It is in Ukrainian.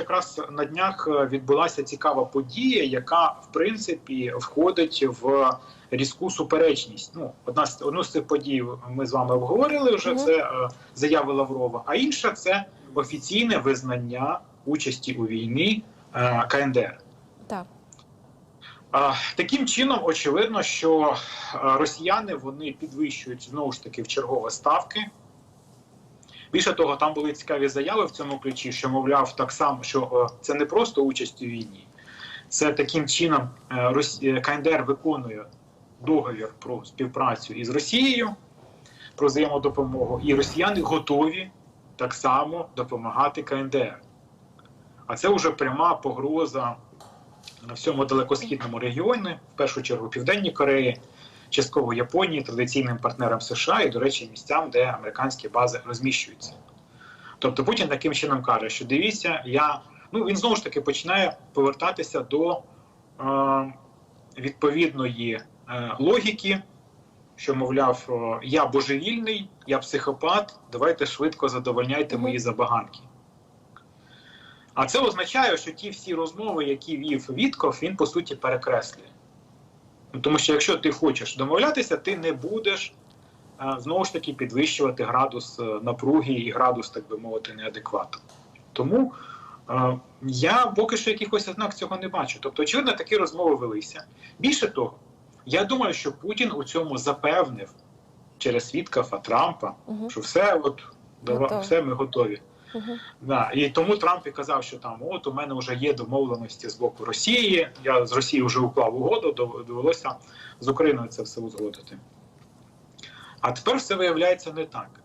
якраз на днях е, відбулася цікава подія, яка в принципі входить в різку суперечність. Ну, одна з одну з цих подій ми з вами обговорили вже. Це е, заяви Лаврова. А інша це офіційне визнання участі у війні е, КНДР. Так. Таким чином, очевидно, що росіяни вони підвищують знову ж таки в чергове ставки. Більше того, там були цікаві заяви в цьому ключі, що мовляв, так само, що е, це не просто участь у війні, це таким чином е, е, КНДР виконує договір про співпрацю із Росією про взаємодопомогу, і росіяни готові так само допомагати КНДР. А це вже пряма погроза на всьому далекосхідному регіоні, в першу чергу Південній Кореї, частково Японії, традиційним партнерам США і, до речі, місцям, де американські бази розміщуються. Тобто Путін таким чином каже, що дивіться, я ну він знову ж таки починає повертатися до е, відповідної е, логіки, що мовляв, я божевільний, я психопат, давайте швидко задовольняйте мої забаганки. А це означає, що ті всі розмови, які вів Вітков, він по суті перекреслює. Тому що якщо ти хочеш домовлятися, ти не будеш е, знову ж таки підвищувати градус е, напруги і градус, так би мовити, неадеквату. Тому е, я поки що якихось ознак цього не бачу. Тобто, очевидно, такі розмови велися. Більше того, я думаю, що Путін у цьому запевнив через свідка Трампа, Угу. що все, от, дава- все ми готові. Угу. Да, і тому Трамп і казав, що там от у мене вже є домовленості з боку Росії. Я з Росії вже уклав угоду, довелося з Україною це все узгодити. А тепер все виявляється не так.